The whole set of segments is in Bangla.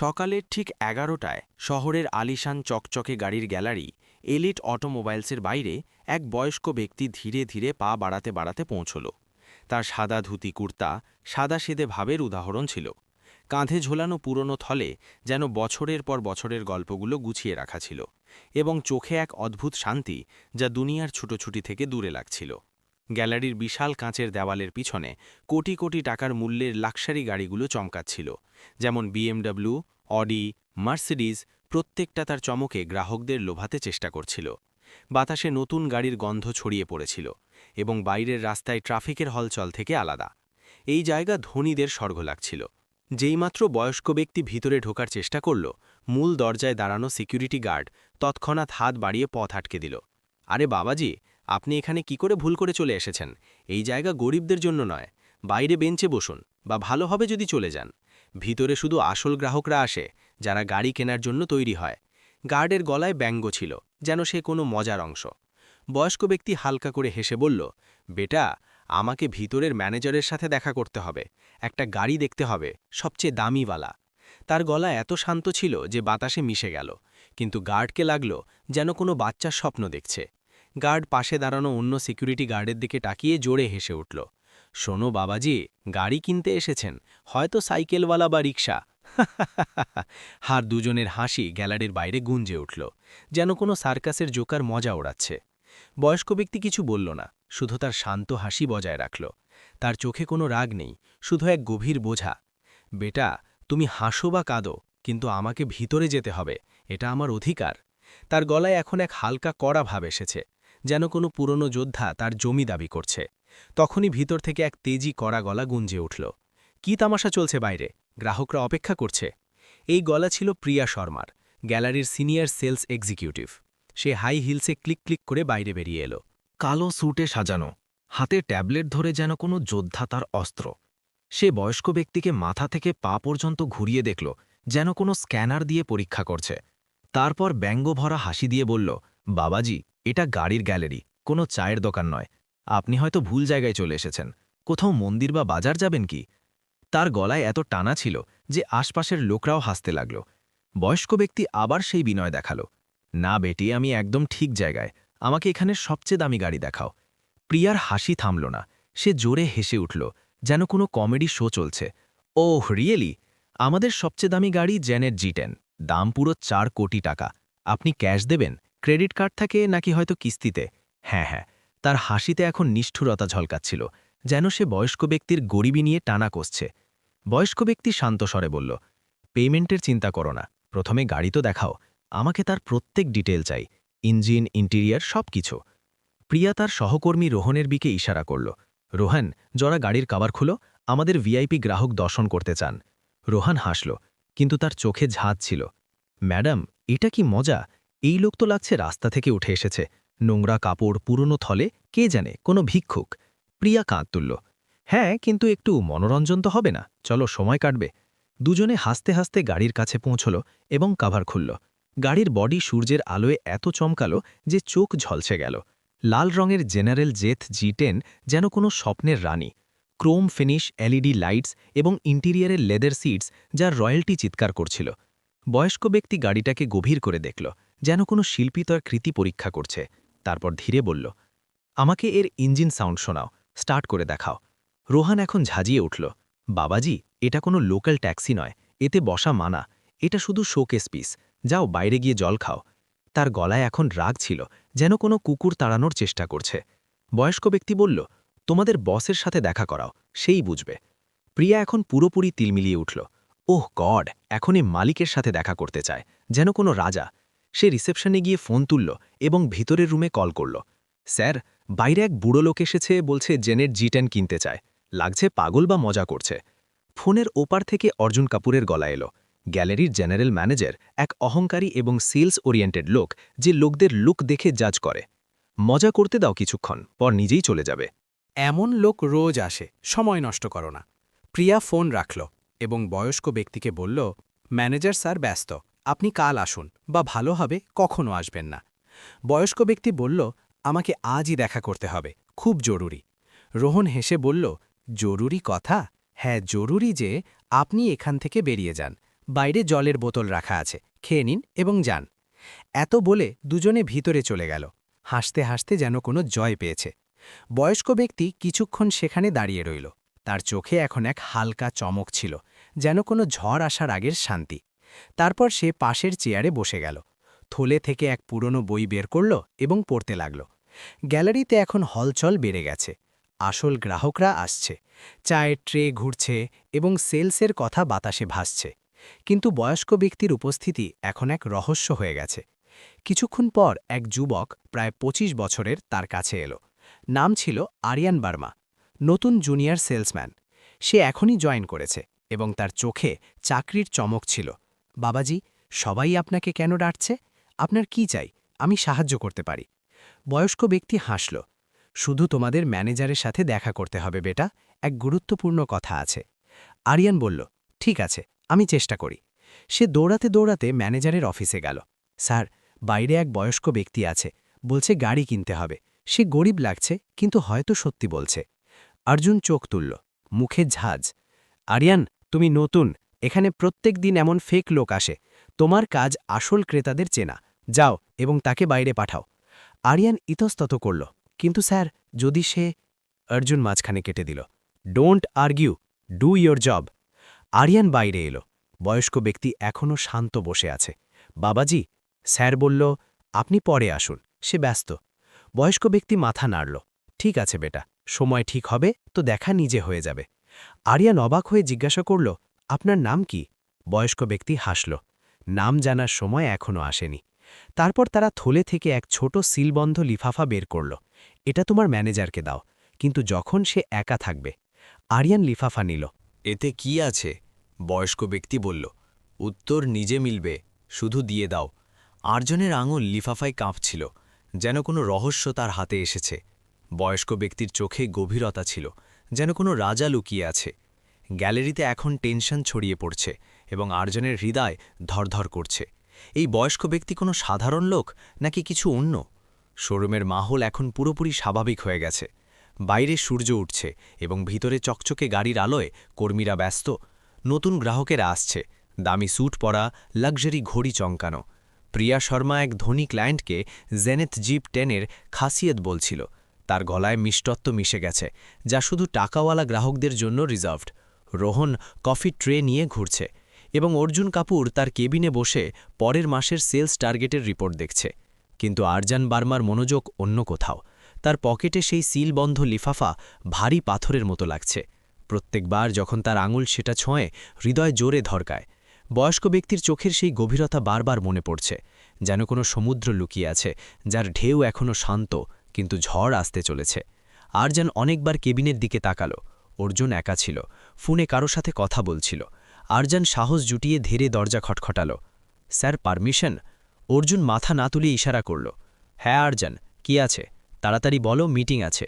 সকালের ঠিক এগারোটায় শহরের আলিশান চকচকে গাড়ির গ্যালারি, এলিট অটোমোবাইলসের বাইরে এক বয়স্ক ব্যক্তি ধীরে ধীরে পা বাড়াতে বাড়াতে পৌঁছল। তার সাদা ধুতি কুর্তা, সাদা সেদে ভাবের উদাহরণ ছিল। কাঁধে ঝোলানো পুরনো থলে যেন বছরের পর বছরের গল্পগুলো গুছিয়ে রাখা ছিল এবং চোখে এক অদ্ভুত শান্তি যা দুনিয়ার ছুটোছুটি থেকে দূরে লাগছিল। গ্যালারির বিশাল কাঁচের দেওয়ালের পিছনে কোটি কোটি টাকার মূল্যের লাক্সারি গাড়িগুলো চমকাচ্ছিল, যেমন বিএমডব্লিউ, অডি, মার্সিডিজ প্রত্যেকটা তার চমকে গ্রাহকদের লোভাতে চেষ্টা করছিল। বাতাসে নতুন গাড়ির গন্ধ ছড়িয়ে পড়েছিল এবং বাইরের রাস্তায় ট্রাফিকের হলচল থেকে আলাদা। এই জায়গা ধনীদের স্বর্গ লাগছিল। যেইমাত্র বয়স্ক ব্যক্তি ভিতরে ঢোকার চেষ্টা করল, মূল দরজায় দাঁড়ানো সিকিউরিটি গার্ড তৎক্ষণাৎ হাত বাড়িয়ে পথ আটকে দিল। আরে বাবাজি আপনি এখানে কি করে ভুল করে চলে এসেছেন? এই জায়গা গরিবদের জন্য নয়। বাইরে বেঞ্চে বসুন বা ভালো হবে যদি চলে যান। ভিতরে শুধু আসল গ্রাহকরা আসে, যারা গাড়ি কেনার জন্য তৈরি হয়। গার্ডের গলায় ব্যঙ্গ ছিল, যেন সে কোনো মজার অংশ। বয়স্ক ব্যক্তি হালকা করে হেসে বলল, বেটা, আমাকে ভিতরের ম্যানেজারের সাথে দেখা করতে হবে। একটা গাড়ি দেখতে হবে, সবচেয়ে দামিওয়ালা তার গলা এত শান্ত ছিল যে বাতাসে মিশে গেল, কিন্তু গার্ডকে লাগল যেন কোনো বাচ্চার স্বপ্ন দেখছে। গার্ড পাশে দাঁড়ানো অন্য সিকিউরিটি গার্ডের দিকে তাকিয়ে জোরে হেসে উঠল। শোনো বাবাজি, গাড়ি কিনতে এসেছেন। হয়তো সাইকেলওয়ালা বা রিক্সা হার দুজনের হাসি গ্যালারির বাইরে গুঞ্জে উঠল, যেন কোনো সার্কাসের জোকার মজা ওড়াচ্ছে। বয়স্ক ব্যক্তি কিছু বলল না, শুধু তার শান্ত হাসি বজায় রাখল। তার চোখে কোনো রাগ নেই, শুধু এক গভীর বোঝা। বেটা, তুমি হাসো বা কাঁদো, কিন্তু আমাকে ভিতরে যেতে হবে, এটা আমার অধিকার। তার গলায় এখন এক হালকা কড়া ভাব এসেছে। যেন কোনো পুরনো যোদ্ধা তার জমি দাবি করছে। তখনই ভিতর থেকে এক তেজি কড়া গলা গুঞ্জে উঠল, কি তামাশা চলছে বাইরে? গ্রাহকরা অপেক্ষা করছে? এই গলা ছিল প্রিয়া শর্মার, গ্যালারির সিনিয়র সেলস এক্সিকিউটিভ। সে হাই হিলসে ক্লিক ক্লিক করে বাইরে বেরিয়ে এলো। কালো স্যুটে সাজানো, হাতে ট্যাবলেট ধরে যেন কোনো যোদ্ধা তার অস্ত্র। সে বয়স্ক ব্যক্তিকে মাথা থেকে পা পর্যন্ত ঘুরিয়ে দেখল, যেন কোনো স্ক্যানার দিয়ে পরীক্ষা করছে। তারপর ব্যঙ্গ ভরা হাসি দিয়ে বলল বাবাজি, এটা গাড়ির গ্যালারি, কোনো চায়ের দোকান নয়। আপনি হয়তো ভুল জায়গায় চলে এসেছেন। কোথাও মন্দির বা বাজার যাবেন কি? তার গলায় এত টানা ছিল যে আশপাশের লোকরাও হাসতে লাগল। বয়স্ক ব্যক্তি আবার সেই বিনয় দেখাল। না বেটি, আমি একদম ঠিক জায়গায়। আমাকে এখানে সবচেয়ে দামি গাড়ি দেখাও। প্রিয়ার হাসি থামল না। সে জোরে হেসে উঠল, যেন কোনো কমেডি শো চলছে। Oh, really? আমাদের সবচেয়ে দামি গাড়ি জেনের জি দাম পুরো চার কোটি টাকা। আপনি ক্যাশ দেবেন? ক্রেডিট কার্ড থাকে নাকি হয়তো কিস্তিতে? হ্যাঁ হ্যাঁ তার হাসিতে এখন নিষ্ঠুরতা ঝলকাচ্ছিল, যেন সে বয়স্ক ব্যক্তির গরিবি নিয়ে টানা কষছে। বয়স্ক ব্যক্তি শান্ত স্বরে বলল পেমেন্টের চিন্তা করো না, প্রথমে গাড়ি তো দেখাও, আমাকে তার প্রত্যেক ডিটেল চাই, ইঞ্জিন, ইন্টেরিয়ার সব কিছু। প্রিয়া তার সহকর্মী রোহনের বিকে ইশারা করল, রোহান, জরা গাড়ির কাবার খুলো, আমাদের ভিআইপি গ্রাহক দর্শন করতে চান। রোহান হাসল, কিন্তু তার চোখে ঝাঁজ ছিল, ম্যাডাম, এটা কি মজা? এই লোক তো লাগছে রাস্তা থেকে উঠে এসেছে। নোংরা কাপড়, পুরনো থলে, কে জানে, কোনো ভিক্ষুক। প্রিয়া কাঁদ তুলল হ্যাঁ কিন্তু একটু মনোরঞ্জন তো হবে না। চলো, সময় কাটবে। দুজনে হাসতে হাসতে গাড়ির কাছে পৌঁছল এবং কাভার খুলল। গাড়ির বডি সূর্যের আলোয় এত চমকালো যে চোখ ঝলসে গেল। লাল রঙের জেনারেল জেথ জি টেন যেন কোনো স্বপ্নের রানী। ক্রোম ফিনিশ, এলইডি লাইটস এবং ইন্টিরিয়ারের লেদার সিটস, যার রয়্যালটি চিৎকার করছিল। বয়স্ক ব্যক্তি গাড়িটাকে গভীর করে দেখল, যেন কোনো শিল্পী তার কৃতি পরীক্ষা করছে। তারপর ধীরে বলল, আমাকে এর ইঞ্জিন সাউন্ড শোনাও, স্টার্ট করে দেখাও। রোহান এখন ঝাঁজিয়ে উঠল, বাবাজি, এটা কোনো লোকাল ট্যাক্সি নয়, এতে বসা মানা, এটা শুধু শোকেস পিস, যাও বাইরে গিয়ে জল খাও। তার গলায় এখন রাগ ছিল, যেন কোনো কুকুর তাড়ানোর চেষ্টা করছে। বয়স্ক ব্যক্তি বলল, তোমাদের বসের সাথে দেখা করাও, সেই বুঝবে। প্রিয়া এখন পুরোপুরি তিলমিলিয়ে উঠল ওহ গড, এখনই মালিকের সাথে দেখা করতে চায়, যেন কোনো রাজা। সে রিসেপশনে গিয়ে ফোন তুলল এবং ভিতরের রুমে কল করল। স্যার, বাইরে এক বুড়ো লোক এসেছে, বলছে জেনের জি টেন কিনতে চায়। লাগছে পাগল বা মজা করছে। ফোনের ওপার থেকে অর্জুন কাপুরের গলা এলো। গ্যালারির জেনারেল ম্যানেজার এক অহংকারী এবং সেলস ওরিয়েন্টেড লোক, যে লোকদের লুক দেখে জাজ করে। মজা করতে দাও কিছুক্ষণ, পর নিজেই চলে যাবে। এমন লোক রোজ আসে, সময় নষ্ট করো না। প্রিয়া ফোন রাখল। এবং বয়স্ক ব্যক্তিকে বলল, ম্যানেজার স্যার ব্যস্ত, আপনি কাল আসুন বা ভালো হবে কখনো আসবেন না। বয়স্ক ব্যক্তি বলল, আমাকে আজই দেখা করতে হবে, খুব জরুরি। রোহন হেসে বলল, জরুরি কথা? হ্যাঁ জরুরি যে আপনি এখান থেকে বেরিয়ে যান, বাইরে জলের বোতল রাখা আছে, খেয়ে নিন এবং যান। এত বলে দুজনে ভিতরে চলে গেল, হাসতে হাসতে যেন কোনো জয় পেয়েছে। বয়স্ক ব্যক্তি কিছুক্ষণ সেখানে দাঁড়িয়ে রইল, তার চোখে এখন এক হালকা চমক ছিল যেন কোনো ঝড় আসার আগের শান্তি। তারপর সে পাশের চেয়ারে বসে গেল। থলে থেকে এক পুরনো বই বের করল এবং পড়তে লাগল। গ্যালারিতে এখন হলচল বেড়ে গেছে। আসল গ্রাহকরা আসছে। চায়ের ট্রে ঘুরছে এবং সেলসের কথা বাতাসে ভাসছে। কিন্তু বয়স্ক ব্যক্তির উপস্থিতি এখন এক রহস্য হয়ে গেছে। কিছুক্ষণ পর এক যুবক প্রায় ২৫ বছরের তার কাছে এলো। নাম ছিল আরিয়ান বার্মা, নতুন জুনিয়র সেলসম্যান। সে এখনই জয়েন করেছে। এবং তার চোখে চাকরির চমক ছিল। বাবাজি, সবাই আপনাকে কেন ডাকছে? আপনার কি চাই? আমি সাহায্য করতে পারি। বয়স্ক ব্যক্তি হাসল। শুধু তোমাদের ম্যানেজারের সাথে দেখা করতে হবে বেটা, এক গুরুত্বপূর্ণ কথা আছে। আরিয়ান বলল, ঠিক আছে, আমি চেষ্টা করি। সে দৌড়াতে দৌড়াতে ম্যানেজারের অফিসে গেল। স্যার, বাইরে এক বয়স্ক ব্যক্তি আছে, বলছে গাড়ি কিনতে হবে। সে গরিব লাগছে, কিন্তু হয়তো সত্যি বলছে। অর্জুন চোখ তুলল, মুখে ঝাঁজ। আরিয়ান তুমি নতুন, এখানে প্রত্যেক দিন এমন ফেক লোক আসে। তোমার কাজ আসল ক্রেতাদের চেনা। যাও এবং তাকে বাইরে পাঠাও। আরিয়ান ইতস্তত করল, কিন্তু স্যার, যদি সে অর্জুন মাঝখানে কেটে দিল। Don't argue do your job Aryan বাইরে এলো। বয়স্ক ব্যক্তি এখনও শান্ত বসে আছে। বাবাজি, স্যার বলল, আপনি পরে আসুন, সে ব্যস্ত। বয়স্ক ব্যক্তি মাথা নাড়ল, ঠিক আছে বেটা, সময় ঠিক হবে, তো দেখা নিজে হয়ে যাবে। আরিয়ান অবাক হয়ে জিজ্ঞাসা করল, আপনার নাম কি? বয়স্ক ব্যক্তি হাসল, নাম জানার সময় এখনও আসেনি। তারপর তারা থলে থেকে এক ছোট সিলবন্ধ লিফাফা বের করল, এটা তোমার ম্যানেজারকে দাও, কিন্তু যখন সে একা থাকবে। আরিয়ান লিফাফা নিল, এতে কি আছে? বয়স্ক ব্যক্তি বলল, উত্তর নিজে মিলবে, শুধু দিয়ে দাও। আরজনের আঙুল লিফাফায় কাঁপছিল, যেন কোনো রহস্য তার হাতে এসেছে। বয়স্ক ব্যক্তির চোখে গভীরতা ছিল যেন কোনো রাজা লুকিয়ে আছে। গ্যালারিতে এখন টেনশন ছড়িয়ে পড়ছে এবং আরজনের হৃদয় ধরধর করছে। এই বয়স্ক ব্যক্তি কোনো সাধারণ লোক নাকি কিছু অন্য? শোরুমের মাহল এখন পুরোপুরি স্বাভাবিক হয়ে গেছে। বাইরে সূর্য উঠছে এবং ভিতরে চকচকে গাড়ির আলোয় কর্মীরা ব্যস্ত। নতুন গ্রাহকেরা আসছে। দামি স্যুট পরা, লাক্সারি ঘড়ি চমকানো। প্রিয়া শর্মা এক ধনী ক্লায়েন্টকে জেনেথ জিপ টেনের খাসিয়ত বলছিল। তার গলায় মিষ্টত্ব মিশে গেছে, যা শুধু টাকাওয়ালা গ্রাহকদের জন্য রিজার্ভড। রোহন কফি ট্রে নিয়ে ঘুরছে এবং অর্জুন কাপুর তার কেবিনে বসে পরের মাসের সেলস টার্গেটের রিপোর্ট দেখছে। কিন্তু আরজান বার্মার মনোযোগ অন্য কোথাও। তার পকেটে সেই সিলবন্ধ লিফাফা ভারী পাথরের মতো লাগছে। প্রত্যেকবার যখন তার আঙুল সেটা ছোঁয়ে হৃদয় জোরে ধরকায়। বয়স্ক ব্যক্তির চোখের সেই গভীরতা বারবার মনে পড়ছে, যেন কোনো সমুদ্র লুকিয়ে আছে, যার ঢেউ এখনও শান্ত কিন্তু ঝড় আসতে চলেছে। আর যেন অনেকবার কেবিনের দিকে তাকালো। অর্জুন একা ছিল। ফোনে কারও সাথে কথা বলছিল। আরজান সাহস জুটিয়ে ধীরে দরজা খটখটাল। Sir, permission? অর্জুন মাথা না তুলে ইশারা করল। হ্যাঁ আরজান, কি আছে? তাড়াতাড়ি বলো, মিটিং আছে।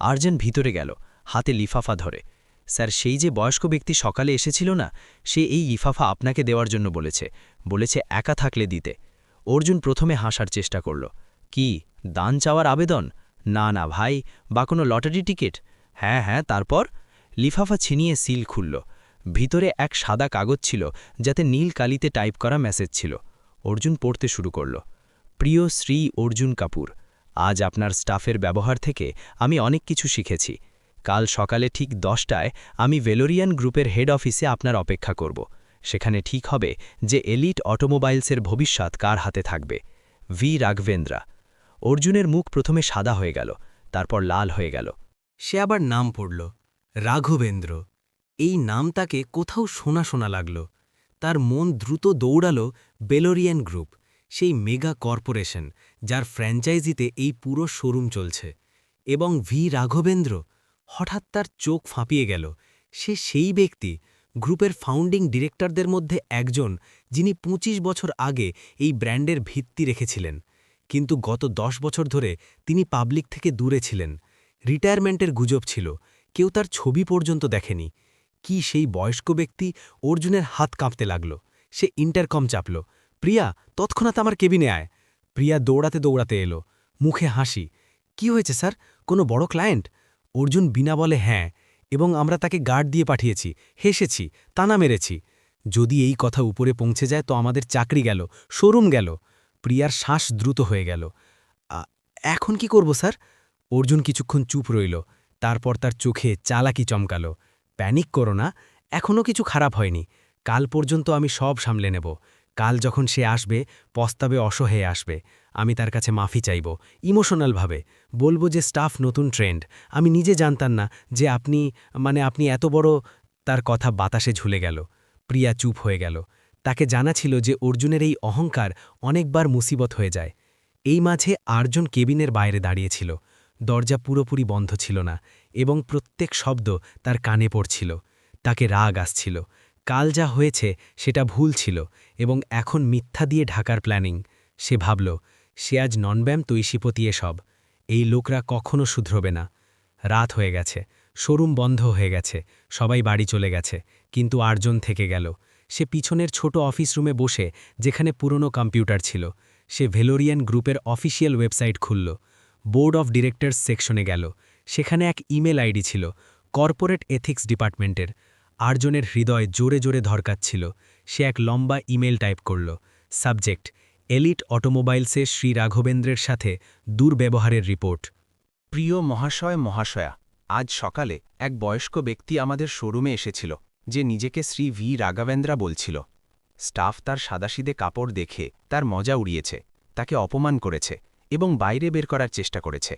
আরজান ভিতরে গেল, হাতে লিফাফা ধরে। স্যার, সেই যে বয়স্ক ব্যক্তি সকালে এসেছিল না, সে এই লিফাফা আপনাকে দেওয়ার জন্য বলেছে। বলেছে একা থাকলে দিতে। অর্জুন প্রথমে হাসার চেষ্টা করল। কি? দান চাওয়ার আবেদন? না না ভাই, বা কোনো লটারি টিকিট? হ্যাঁ হ্যাঁ তারপর? লিফাফা ছিনিয়ে সিল খুলল। ভিতরে এক সাদা কাগজ ছিল, যাতে নীল কালিতে টাইপ করা মেসেজ ছিল। অর্জুন পড়তে শুরু করল। প্রিয় শ্রী অর্জুন কাপুর, আজ আপনার স্টাফের ব্যবহার থেকে আমি অনেক কিছু শিখেছি। কাল সকালে ঠিক দশটায় আমি ভেলোরিয়ান গ্রুপের হেড অফিসে আপনার অপেক্ষা করব। সেখানে ঠিক হবে যে এলিট অটোমোবাইলসের ভবিষ্যৎ কার হাতে থাকবে। ভি. রাঘবেন্দ্রা অর্জুনের মুখ প্রথমে সাদা হয়ে গেল, তারপর লাল হয়ে গেল। সে আবার নাম পড়ল, রাঘবেন্দ্র। এই নাম তাকে কোথাও শোনা শোনা লাগল। তার মন দ্রুত দৌড়াল বেলোরিয়ান গ্রুপ, সেই মেগা কর্পোরেশন যার ফ্র্যাঞ্চাইজিতে এই পুরো শোরুম চলছে। এবং ভি রাঘবেন্দ্র হঠাৎ তার চোখ ফাঁপিয়ে গেল। সে সেই ব্যক্তি, গ্রুপের ফাউন্ডিং ডিরেক্টরদের মধ্যে একজন যিনি ২৫ বছর আগে এই ব্র্যান্ডের ভিত্তি রেখেছিলেন। কিন্তু গত দশ বছর ধরে তিনি পাবলিক থেকে দূরে ছিলেন। রিটায়ারমেন্টের গুজব ছিল। কেউ তার ছবি পর্যন্ত দেখেনি। কি সেই বয়স্ক ব্যক্তি অর্জুনের হাত কাঁপতে লাগল। সে ইন্টারকম চাপল। প্রিয়া, তৎক্ষণাৎ আমার কেবিনে আয়। প্রিয়া দৌড়াতে দৌড়াতে এলো। মুখে হাসি। কি হয়েছে স্যার? কোনো বড় ক্লায়েন্ট? অর্জুন বিনা বলে হ্যাঁ এবং আমরা তাকে গার্ড দিয়ে পাঠিয়েছি। হেসেছি, তানা মেরেছি। যদি এই কথা উপরে পৌঁছে যায় তো আমাদের চাকরি গেল, শোরুম গেল। প্রিয়ার শ্বাস দ্রুত হয়ে গেল। এখন কি করব, স্যার? অর্জুন কিছুক্ষণ চুপ রইল। তারপর তার চোখে চালাকি চমকালো। প্যানিক করো না এখনও কিছু খারাপ হয়নি। কাল পর্যন্ত আমি সব সামলে নেব। কাল যখন সে আসবে, পস্তাবে অসহায়ে আসবে। আমি তার কাছে মাফি চাইব, ইমোশনালভাবে। বলব যে, স্টাফ নতুন ট্রেন্ড। আমি নিজে জানতাম না যে, আপনি মানে আপনি এত বড়, তার কথা বাতাসে ঝুলে গেল। প্রিয়া চুপ হয়ে গেল। তাকে জানা ছিল যে অর্জুনের এই অহংকার অনেকবার মুসিবত হয়ে যায়। এই মাঝে আরজন কেবিনের বাইরে দাঁড়িয়েছিল। দরজা পুরোপুরি বন্ধ ছিল না এবং প্রত্যেক শব্দ তার কানে পড়ছিল। তাকে রাগ আসছিল। কাল যা হয়েছে সেটা ভুল ছিল এবং এখন মিথ্যা দিয়ে ঢাকার প্ল্যানিং। সে ভাবল, সে আজ ননব্যাম তৈশিপতি সব এই লোকরা কখনো শুধরবে না। রাত হয়ে গেছে, শোরুম বন্ধ হয়ে গেছে, সবাই বাড়ি চলে গেছে, কিন্তু আরজন থেকে গেল। সে পিছনের ছোট অফিস রুমে বসে, যেখানে পুরনো কম্পিউটার ছিল। সে ভেলোরিয়ান গ্রুপের অফিসিয়াল ওয়েবসাইট খুলল। বোর্ড অফ ডিরেক্টরস সেকশনে গেল। সেখানে এক ইমেল আইডি ছিল, কর্পোরেট এথিক্স ডিপার্টমেন্টের। আরজনের হৃদয় জোরে জোরে ধরকাচ্ছিল। সে এক লম্বা ইমেল টাইপ করল, সাবজেক্ট, এলিট অটোমোবাইলসে শ্রী রাঘবেন্দ্রের সাথে দুর্ব্যবহারের রিপোর্ট। প্রিয় মহাশয়, মহাশয়া, আজ সকালে এক বয়স্ক ব্যক্তি আমাদের শোরুমে এসেছিল। যে নিজেকে শ্রী ভি. রাঘবেন্দ্রা বলছিল। স্টাফ তার সাদাসিদে কাপড় দেখে তার মজা উড়িয়েছে, তাকে অপমান করেছে এবং বাইরে বের করার চেষ্টা করেছে।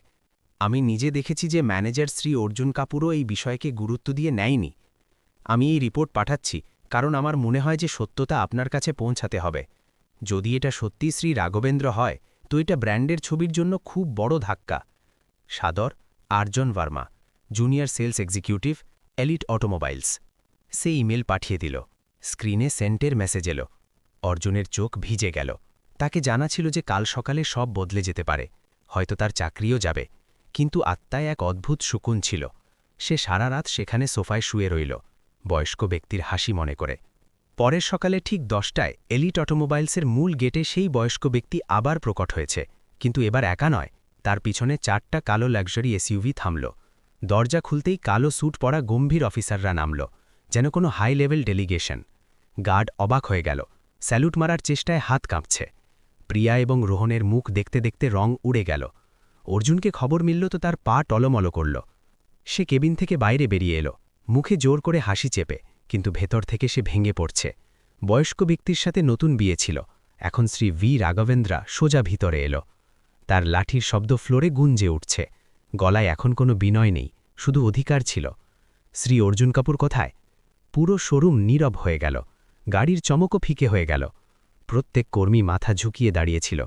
আমি নিজে দেখেছি যে ম্যানেজার শ্রী অর্জুন কাপুরও এই বিষয়কে গুরুত্ব দিয়ে নেয়নি। আমি এই রিপোর্ট পাঠাচ্ছি, কারণ আমার মনে হয় যে সত্যতা আপনার কাছে পৌঁছাতে হবে। যদি এটা সত্যি শ্রী রাঘবেন্দ্র হয়, তো এটা ব্র্যান্ডের ছবির জন্য খুব বড় ধাক্কা। সাদর, Arjan Verma, junior sales executive, Elite Automobiles. সে ইমেল পাঠিয়ে দিল। স্ক্রিনে সেন্টের মেসেজ এলো। অর্জুনের চোখ ভিজে গেল। তাকে জানা ছিল যে কাল সকালে সব বদলে যেতে পারে। হয়তো তার চাকরিও যাবে। কিন্তু আত্মায় এক অদ্ভুত সুকুন ছিল। সে সারা রাত সেখানে সোফায় শুয়ে রইল। বয়স্ক ব্যক্তির হাসি মনে করে। পরের সকালে ঠিক দশটায় এলিট অটোমোবাইলসের মূল গেটে সেই বয়স্ক ব্যক্তি আবার প্রকট হয়েছে। কিন্তু এবার একা নয়। তার পিছনে চারটা কালো লাক্সারি এসইউভি থামল। দরজা খুলতেই কালো স্যুট পরা গম্ভীর অফিসাররা নামল। যেন কোনো হাই লেভেল ডেলিগেশন গার্ড অবাক হয়ে গেল। স্যালুট মারার চেষ্টায় হাত কাঁপছে। প্রিয়া এবং রোহনের মুখ দেখতে দেখতে রং উড়ে গেল। অর্জুনকে খবর মিলল তো তার পা টলমল করল। সে কেবিন থেকে বাইরে বেরিয়ে এলো। মুখে জোর করে হাসি চেপে, কিন্তু ভেতর থেকে সে ভেঙে পড়ছে। বয়স্ক ব্যক্তির সাথে নতুন বিয়ে ছিল। এখন শ্রী ভি রাঘবেন্দ্রা সোজা ভিতরে এলো। তার লাঠির শব্দ ফ্লোরে গুঞ্জে উঠছে। গলায় এখন কোনো বিনয় নেই, শুধু অধিকার ছিল। শ্রী অর্জুন কাপুর কোথায়? পুরো শোরুম নীরব হয়ে গেল। গাড়ির চমকও ফিকে হয়ে গেল। প্রত্যেক কর্মী মাথা ঝুঁকিয়ে দাঁড়িয়েছিল।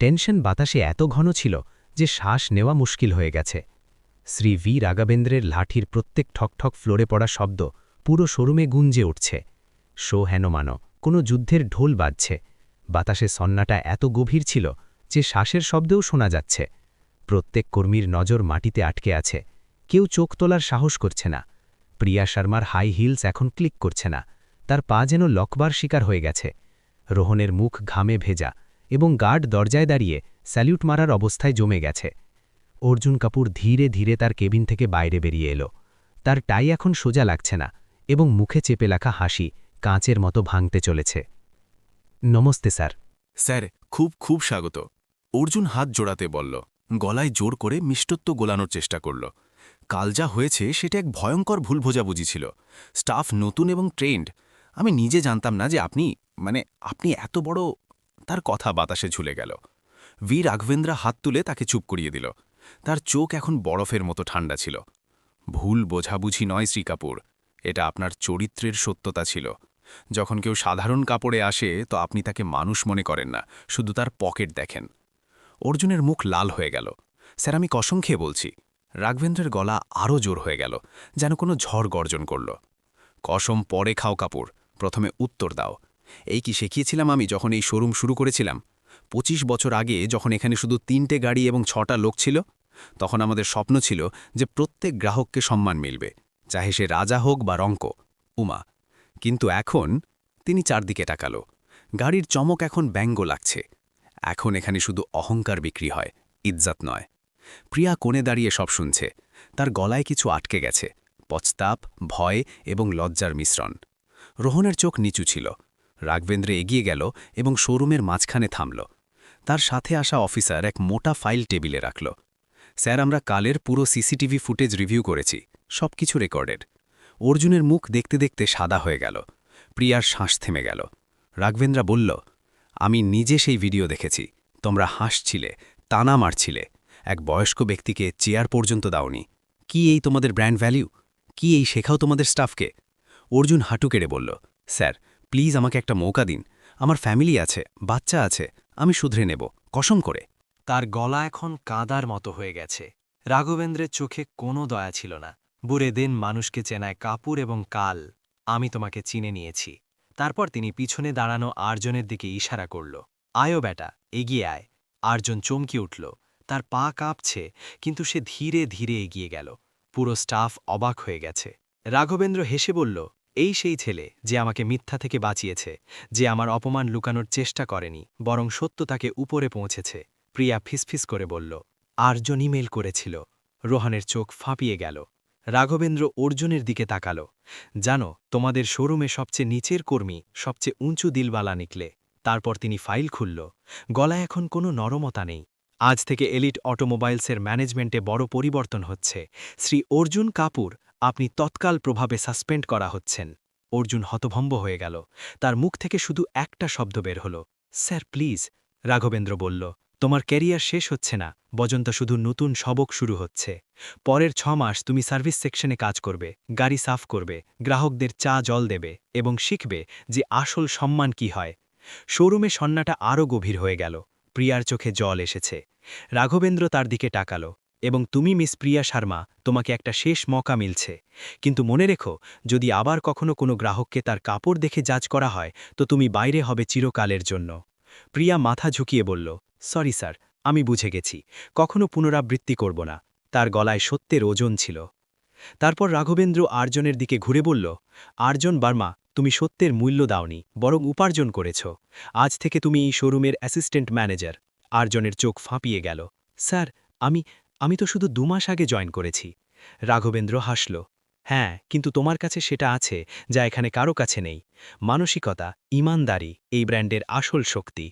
টেনশন বাতাসে এত ঘন ছিল যে শ্বাস নেওয়া মুশকিল হয়ে গেছে। শ্রী ভি রাগাবেন্দ্রের লাঠির প্রত্যেক ঠকঠক ফ্লোরে পড়া শব্দ পুরো শোরুমে গুঞ্জে উঠছে। শো হেনমানো কোনো যুদ্ধের ঢোল বাজছে। বাতাসে সন্নাটা এত গভীর ছিল যে শ্বাসের শব্দেও শোনা যাচ্ছে। প্রত্যেক কর্মীর নজর মাটিতে আটকে আছে। কেউ চোখ তোলার সাহস করছে না। প্রিয়া শর্মার হাই হিলস এখন ক্লিক করছে না। তার পা যেন লকবার শিকার হয়ে গেছে। রোহনের মুখ ঘামে ভেজা এবং গার্ড দরজায় দাঁড়িয়ে স্যালিউট মারার অবস্থায় জমে গেছে। অর্জুন কাপুর ধীরে ধীরে তার কেবিন থেকে বাইরে বেরিয়ে এলো। তার টাই এখন সোজা লাগছে না এবং মুখে চেপে লেখা হাসি কাঁচের মতো ভাঙতে চলেছে। নমস্তে, স্যার। স্যার, খুব খুব স্বাগত। অর্জুন হাত জোড়াতে বলল। গলায় জোর করে মিষ্টত্ব গোলানোর চেষ্টা করল। কাল যা হয়েছে সেটা এক ভয়ঙ্কর ভুল বোঝাবুঝি ছিল। স্টাফ নতুন এবং ট্রেন্ড। আমি নিজে জানতাম না যে আপনি মানে আপনি এত বড় তার কথা বাতাসে ঝুলে গেল। ভি রাঘবেন্দ্রা হাত তুলে তাকে চুপ করিয়ে দিল। তার চোখ এখন বরফের মতো ঠান্ডা ছিল। ভুল বোঝাবুঝি নয়, শ্রী কাপুর। এটা আপনার চরিত্রের সত্যতা ছিল। যখন কেউ সাধারণ কাপড়ে আসে, তো আপনি তাকে মানুষ মনে করেন না, শুধু তার পকেট দেখেন। অর্জুনের মুখ লাল হয়ে গেল। স্যার, আমি কসম খেয়ে বলছি রাঘবেন্দ্রের গলা আরও জোর হয়ে গেল, যেন কোনো ঝড় গর্জন করল। কসম, পরে খাও কাপুর প্রথমে উত্তর দাও। এই কি শিখিয়েছিলাম আমি যখন এই শোরুম শুরু করেছিলাম? ২৫ বছর আগে যখন এখানে শুধু তিনটে গাড়ি এবং ছটা লোক ছিল, তখন আমাদের স্বপ্ন ছিল যে প্রত্যেক গ্রাহককে সম্মান মিলবে, চাহে সে রাজা হোক বা রঙ্ক উমা। কিন্তু এখন তিনি চারদিকে টাকালো গাড়ির চমক এখন ব্যঙ্গ লাগছে। এখন এখানে শুধু অহংকার বিক্রি হয়, ইজ্জাত নয়। প্রিয়া কোণে দাঁড়িয়ে সব শুনছে। তার গলায় কিছু আটকে গেছে পচতাপ ভয় এবং লজ্জার মিশ্রণ। রোহনের চোখ নিচু ছিল। রাঘবেন্দ্রে এগিয়ে গেল এবং শোরুমের মাঝখানে থামল। তার সাথে আসা অফিসার এক মোটা ফাইল টেবিলে রাখল। স্যার, আমরা কালের পুরো সিসিটিভি ফুটেজ রিভিউ করেছি সব কিছু রেকর্ডেড। অর্জুনের মুখ দেখতে দেখতে সাদা হয়ে গেল। প্রিয়ার শ্বাস থেমে গেল। রাঘবেন্দ্রা বলল, আমি নিজে সেই ভিডিও দেখেছি। তোমরা হাসছিলে, তানা মারছিলে। এক বয়স্ক ব্যক্তিকে চেয়ার পর্যন্ত দাওনি। কি এই তোমাদের ব্র্যান্ড ভ্যালিউ কি এই শেখাও তোমাদের স্টাফকে? অর্জুন হাঁটু কেড়ে বলল, স্যার, প্লিজ আমাকে একটা মৌকা দিন। আমার ফ্যামিলি আছে, বাচ্চা আছে, আমি শুধরে নেব, কসম করে। তার গলা এখন কাদার মতো হয়ে গেছে। রাঘবেন্দ্রের চোখে কোনো দয়া ছিল না। বুড়ে দিন মানুষকে চেনায় কাপুর এবং কাল। আমি তোমাকে চিনে নিয়েছি। তারপর তিনি পিছনে দাঁড়ানো আর্জনের দিকে ইশারা করল, আয়ো বেটা, এগিয়ে আয়। আর্জন চমকি উঠল তার পা কাঁপছে, কিন্তু সে ধীরে ধীরে এগিয়ে গেল। পুরো স্টাফ অবাক হয়ে গেছে। রাঘবেন্দ্র হেসে বলল, এই সেই ছেলে যে আমাকে মিথ্যা থেকে বাঁচিয়েছে, যে আমার অপমান লুকানোর চেষ্টা করেনি, বরং সত্য তাকে উপরে পৌঁছেছে। প্রিয়া ফিসফিস করে বলল, আর্জন ইমেল করেছিল। রোহানের চোখ ফাঁপিয়ে গেল। রাঘবেন্দ্র অর্জুনের দিকে তাকাল। জানো, তোমাদের শোরুমে সবচেয়ে নিচের কর্মী, সবচেয়ে উঁচু দিলবালা নিকলে। তারপর তিনি ফাইল খুলল। গলায় এখন কোনো নরমতা নেই। আজ থেকে এলিট অটোমোবাইলসের ম্যানেজমেন্টে বড় পরিবর্তন হচ্ছে। শ্রী অর্জুন কাপুর, আপনি তৎকাল প্রভাবে সাসপেন্ড করা হচ্ছেন। অর্জুন হতভম্ব হয়ে গেল। তার মুখ থেকে শুধু একটা শব্দ বের হল। স্যার, প্লিজ, রাঘবেন্দ্র বলল। তোমার ক্যারিয়ার শেষ হচ্ছে না। বজন্ত শুধু নতুন সবক শুরু হচ্ছে। পরের ছ মাস তুমি সার্ভিস সেকশনে কাজ করবে, গাড়ি সাফ করবে, গ্রাহকদের চা জল দেবে এবং শিখবে যে আসল সম্মান কি হয়। শোরুমে সন্নাটা আরও গভীর হয়ে গেল। প্রিয়ার চোখে জল এসেছে। রাঘবেন্দ্র তার দিকে টাকালো এবং তুমি মিস প্রিয়া শর্মা, তোমাকে একটা শেষ মকা মিলছে। কিন্তু মনে রেখো, যদি আবার কখনো কোনো গ্রাহককে তার কাপড় দেখে জাজ করা হয়, তো তুমি বাইরে হবে চিরকালের জন্য। প্রিয়া মাথা ঝুঁকিয়ে বলল, সরি স্যার, আমি বুঝে গেছি। কখনো পুনরাবৃত্তি করব না। তার গলায় সত্যের ওজন ছিল। তারপর রাঘবেন্দ্র আর্জনের দিকে ঘুরে বলল, আর্জন বার্মা তুমি সত্যের মূল্য দাওনি, বরং উপার্জন করেছ। আজ থেকে তুমি এই শোরুমের অ্যাসিস্ট্যান্ট ম্যানেজার। আর্জনের চোখ ফাঁপিয়ে গেল। স্যার, আমি আমি তো শুধু দুমাস আগে জয়েন করেছি। রাঘবেন্দ্র হাসল। হ্যাঁ কিন্তু তোমার কাছে সেটা আছে, যা এখানে কারও কাছে নেই। মানসিকতা, ইমানদারি, এই ব্র্যান্ডের আসল শক্তি।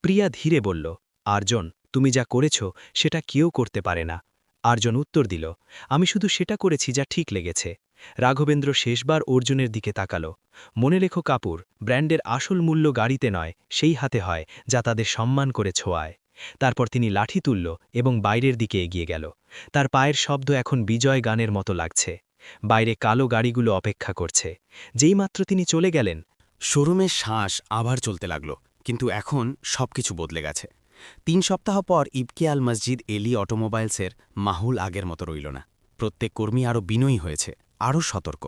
প্রিয়া ধীরে বলল, আর্জন, তুমি যা করেছ, সেটা কেউ করতে পারে না। আর্জন উত্তর দিল, আমি শুধু সেটা করেছি যা ঠিক লেগেছে। রাঘবেন্দ্র শেষবার অর্জুনের দিকে তাকালো। মনে রেখো কাপুর, ব্র্যান্ডের আসল মূল্য গাড়িতে নয়, সেই হাতে হয়, যা তাদের সম্মান করে ছোঁয়ায়। তারপর তিনি লাঠি তুলল এবং বাইরের দিকে এগিয়ে গেল। তার পায়ের শব্দ এখন বিজয় গানের মতো লাগছে। বাইরে কালো গাড়িগুলো অপেক্ষা করছে। যেইমাত্র তিনি চলে গেলেন, শোরুমের শ্বাস আবার চলতে লাগল, কিন্তু এখন সবকিছু বদলে গেছে। তিন সপ্তাহ পর ইবকে আল মসজিদ এলি অটোমোবাইলসের মাহুল আগের মতো রইল না। প্রত্যেক কর্মী আরও বিনয়ী হয়েছে আরও সতর্ক।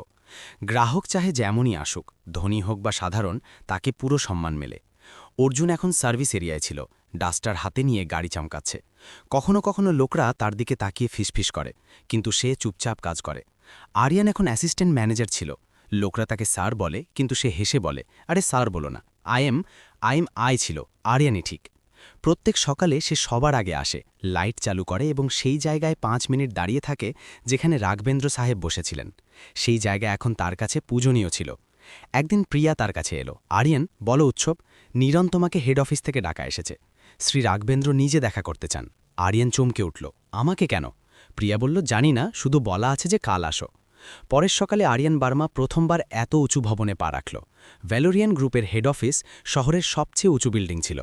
গ্রাহক চাহে যেমনই আসুক, ধনী হোক বা সাধারণ, তাকে পুরো সম্মান মেলে। অর্জুন এখন সার্ভিস এরিয়ায় ছিল, ডাস্টার হাতে নিয়ে গাড়ি চমকাচ্ছে। কখনো কখনো লোকরা তার দিকে তাকিয়ে ফিসফিস করে, কিন্তু সে চুপচাপ কাজ করে। আরিয়ান এখন অ্যাসিস্ট্যান্ট ম্যানেজার ছিল। লোকরা তাকে স্যার বলে, কিন্তু সে হেসে বলে, আরে স্যার বলো না, I am I am I ছিল, আরিয়ানই ঠিক। প্রত্যেক সকালে সে সবার আগে আসে, লাইট চালু করে এবং সেই জায়গায় পাঁচ মিনিট দাঁড়িয়ে থাকে যেখানে রাঘবেন্দ্র সাহেব বসেছিলেন। সেই জায়গা এখন তার কাছে পূজনীয় ছিল। একদিন প্রিয়া তার কাছে এলো, আরিয়ান, বলো উৎসব, নিরন তোমাকে হেড অফিস থেকে ডাকা এসেছে। শ্রী রাঘবেন্দ্র নিজে দেখা করতে চান। আরিয়ান চমকে উঠল, আমাকে কেন? প্রিয়া বলল, জানি না, শুধু বলা আছে যে কাল আসো। পরের সকালে আরিয়ান বার্মা প্রথমবার এত উঁচু ভবনে পা রাখল। ভ্যালোরিয়ান গ্রুপের হেড অফিস শহরের সবচেয়ে উঁচু বিল্ডিং ছিল।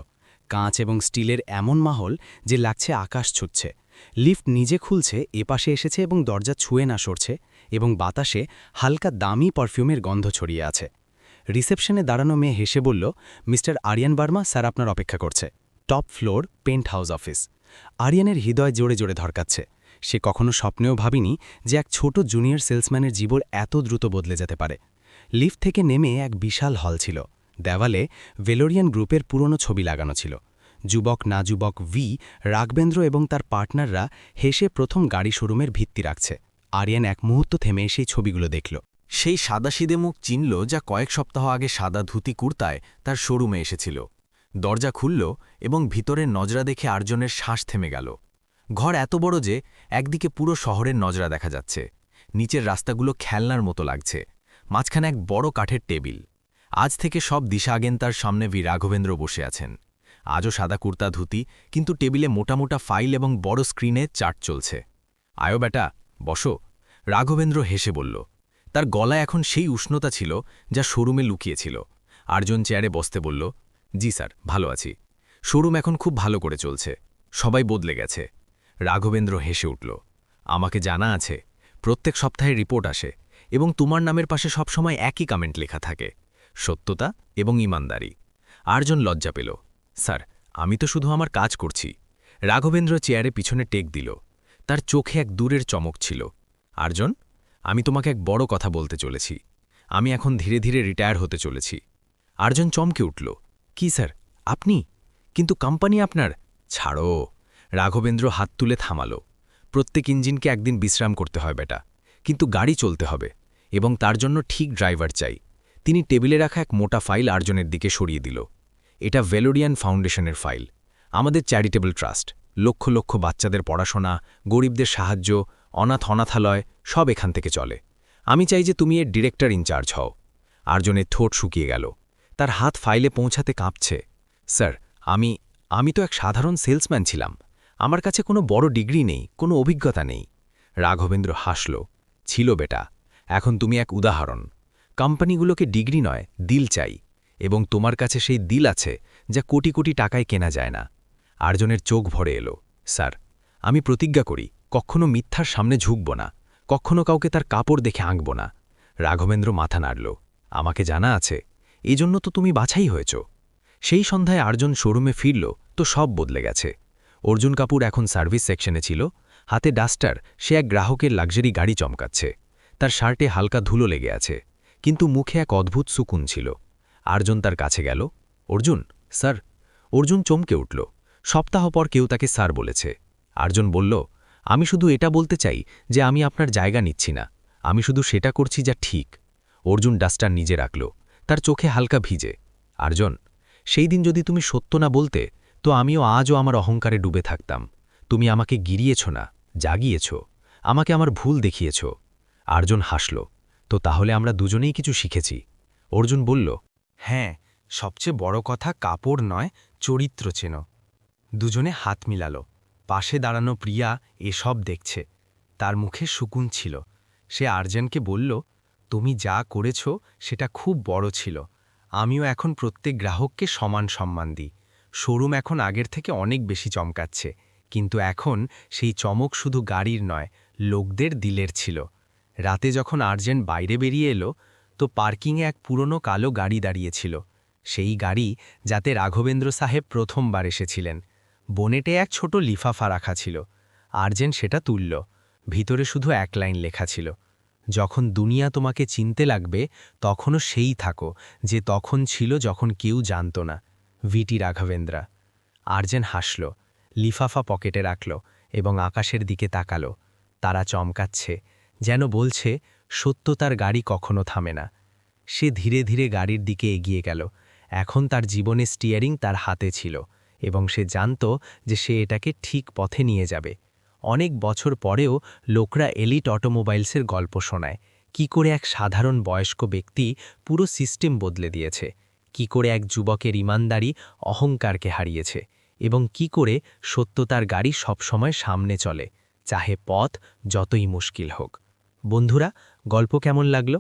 কাঁচ এবং স্টিলের এমন মাহল যে লাগছে আকাশ ছুটছে লিফট নিজে খুলছে, এপাশে এসেছে এবং দরজা ছুঁয়ে না সরছে এবং বাতাসে হালকা দামি পারফিউমের গন্ধ ছড়িয়ে আছে। রিসেপশনে দাঁড়ানো মেয়ে হেসে বলল, মিস্টার আরিয়ান বার্মা, স্যার আপনার অপেক্ষা করছে। Top floor penthouse office. আরিয়ানের হৃদয় জোরে জোরে ধরকাচ্ছে সে কখনো স্বপ্নেও ভাবিনি যে এক ছোট জুনিয়র সেলসম্যানের জীবন এত দ্রুত বদলে যেতে পারে। লিফট থেকে নেমে এক বিশাল হল ছিল। দেওয়ালে ভেলোরিয়ান গ্রুপের পুরনো ছবি লাগানো ছিল। যুবক না যুবক ভি রাঘবেন্দ্র এবং তার পার্টনাররা হেসে প্রথম গাড়ি শোরুমের ভিত্তি রাখছে। আরিয়ান এক মুহূর্ত থেমে সেই ছবিগুলো দেখল। সেই সাদাসিদে মুখ চিনল যা কয়েক সপ্তাহ আগে সাদা ধুতি কুর্তায় তার শোরুমে এসেছিল। দরজা খুলল এবং ভিতরের নজরা দেখে আর্জনের শ্বাস থেমে গেল। ঘর এত বড় যে একদিকে পুরো শহরের নজরা দেখা যাচ্ছে। নিচের রাস্তাগুলো খেলনার মতো লাগছে। মাঝখানে এক বড় কাঠের টেবিল। আজ থেকে সব দিশা আগেন তার সামনে ভি রাঘবেন্দ্র বসে আছেন। আজও সাদা কুর্তা ধুতি, কিন্তু টেবিলে মোটা মোটা ফাইল এবং বড় স্ক্রিনে চার্ট চলছে। আয়ো বেটা, বসো। রাঘবেন্দ্র হেসে বলল, তার গলায় এখন সেই উষ্ণতা ছিল যা শোরুমে লুকিয়েছিল। আর্জন চেয়ারে বসতে বলল, জি স্যার, ভালো আছি। শোরুম এখন খুব ভালো করে চলছে। সবাই বদলে গেছে। রাঘবেন্দ্র হেসে উঠল, আমাকে জানা আছে। প্রত্যেক সপ্তাহে রিপোর্ট আসে এবং তোমার নামের পাশে সবসময় একই কমেন্ট লেখা থাকে। সত্যতা এবং ইমানদারি। আর্জন লজ্জা পেল। স্যার, আমি তো শুধু আমার কাজ করছি। রাঘবেন্দ্র চেয়ারে পিছনে টেক দিল। তার চোখে এক দূরের চমক ছিল। আরজন আমি তোমাকে এক বড় কথা বলতে চলেছি। আমি এখন ধীরে ধীরে রিটায়ার হতে চলেছি। আরজন চমকে উঠল। কি স্যার, আপনি? কিন্তু কোম্পানি আপনার? ছাড়ো। রাঘবেন্দ্র হাত তুলে থামালো। প্রত্যেক ইঞ্জিনকে একদিন বিশ্রাম করতে হয় বেটা, কিন্তু গাড়ি চলতে হবে এবং তার জন্য ঠিক ড্রাইভার চাই। তিনি টেবিলে রাখা এক মোটা ফাইল আর্জনের দিকে সরিয়ে দিল। এটা ভেলোরিয়ান ফাউন্ডেশনের ফাইল। আমাদের চ্যারিটেবল ট্রাস্ট, লক্ষ লক্ষ বাচ্চাদের পড়াশোনা, গরিবদের সাহায্য, অনাথ অনাথালয়, সব এখান থেকে চলে। আমি চাই যে তুমি এর ডিরেক্টর ইনচার্জ হও। আর্জনের ঠোঁট শুকিয়ে গেল। তার হাত ফাইলে পৌঁছাতে কাঁপছে। স্যার, আমি আমি তো এক সাধারণ সেলসম্যান ছিলাম। আমার কাছে কোনো বড় ডিগ্রি নেই, কোনো অভিজ্ঞতা নেই। রাঘবেন্দ্র হাসল। ছিল বেটা, এখন তুমি এক উদাহরণ। কোম্পানিগুলোকে ডিগ্রি নয়, দিল চাই। এবং তোমার কাছে সেই দিল আছে, যা কোটি কোটি টাকায় কেনা যায় না। আর্জনের চোখ ভরে এলো, স্যার, আমি প্রতিজ্ঞা করি, কখনো মিথ্যার সামনে ঝুঁকব না, কখনো কাউকে তার কাপড় দেখে আঁকব না। রাঘবেন্দ্র মাথা নাড়ল, আমাকে জানা আছে এই জন্য তো তুমি বাছাই হয়েছ। সেই সন্ধ্যায় আর্জন শোরুমে ফিরল, তো সব বদলে গেছে। অর্জুন কাপুর এখন সার্ভিস সেকশনে ছিল, হাতে ডাস্টার, সে এক গ্রাহকের লাক্সারি গাড়ি চমকাচ্ছে। তার শার্টে হালকা ধুলো লেগে আছে। কিন্তু মুখে এক অদ্ভুত সুকুন ছিল। আর্জন তার কাছে গেল। অর্জুন, স্যার। অর্জুন চমকে উঠল। সপ্তাহ পর কেউ তাকে স্যার বলেছে। আর্জন বলল, আমি শুধু এটা বলতে চাই যে আমি আপনার জায়গা নিচ্ছি না। আমি শুধু সেটা করছি যা ঠিক। অর্জুন ডাস্টার নিজে রাখল। তার চোখে হালকা ভিজে। আর্জন, সেই দিন যদি তুমি সত্য না বলতে, তো আমিও আজও আমার অহংকারে ডুবে থাকতাম। তুমি আমাকে গিরিয়েছ না, জাগিয়েছ। আমাকে আমার ভুল দেখিয়েছ। আর্জন হাসল। তো তাহলে আমরা দুজনেই কিছু শিখেছি। অর্জুন বলল হ্যাঁ সবচেয়ে বড় কথা কাপড় নয়, চরিত্র চেন। দুজনে হাত মিলালো। পাশে দাঁড়ানো প্রিয়া এসব দেখছে। তার মুখে সুকুন ছিল। সে আর্জেনকে বলল, তুমি যা করেছ, সেটা খুব বড় ছিল। আমিও এখন প্রত্যেক গ্রাহককে সমান সম্মান দিই। শোরুম এখন আগের থেকে অনেক বেশি চমকাচ্ছে। কিন্তু এখন সেই চমক শুধু গাড়ির নয়, লোকদের দিলের ছিল। রাতে যখন আর্জেন্ট বাইরে বেরিয়ে এলো, তো পার্কিংয়ে এক পুরনো কালো গাড়ি দাঁড়িয়েছিল। সেই গাড়ি যাতে রাঘবেন্দ্র সাহেব প্রথমবার এসেছিলেন। বনেটে এক ছোট লিফাফা রাখা ছিল। আর্জেন্ট সেটা তুলল। ভিতরে শুধু এক লাইন লেখা ছিল। যখন দুনিয়া তোমাকে চিনতে লাগবে, তখনও সেই থাকো, যে তখন ছিল যখন কেউ জানত না। ভিটি রাঘবেন্দ্রা। আর্জেন হাসল। লিফাফা পকেটে রাখল এবং আকাশের দিকে তাকালো। তারা চমকাচ্ছে। যেন বলছে, সত্য তার গাড়ি কখনো থামে না। সে ধীরে ধীরে গাড়ির দিকে এগিয়ে গেল। এখন তার জীবনে স্টিয়ারিং তার হাতে ছিল এবং সে জানত যে সে এটাকে ঠিক পথে নিয়ে যাবে। অনেক বছর পরেও লোকরা এলিট অটোমোবাইলসের গল্প শোনায়, কি করে এক সাধারণ বয়স্ক ব্যক্তি পুরো সিস্টেম বদলে দিয়েছে, কি করে এক যুবকের ইমানদারি অহংকারকে হারিয়েছে এবং কি করে সত্যতার গাড়ি সবসময় সামনে চলে, চাহে পথ যতই মুশকিল হোক। বন্ধুরা গল্প কেমন লাগল?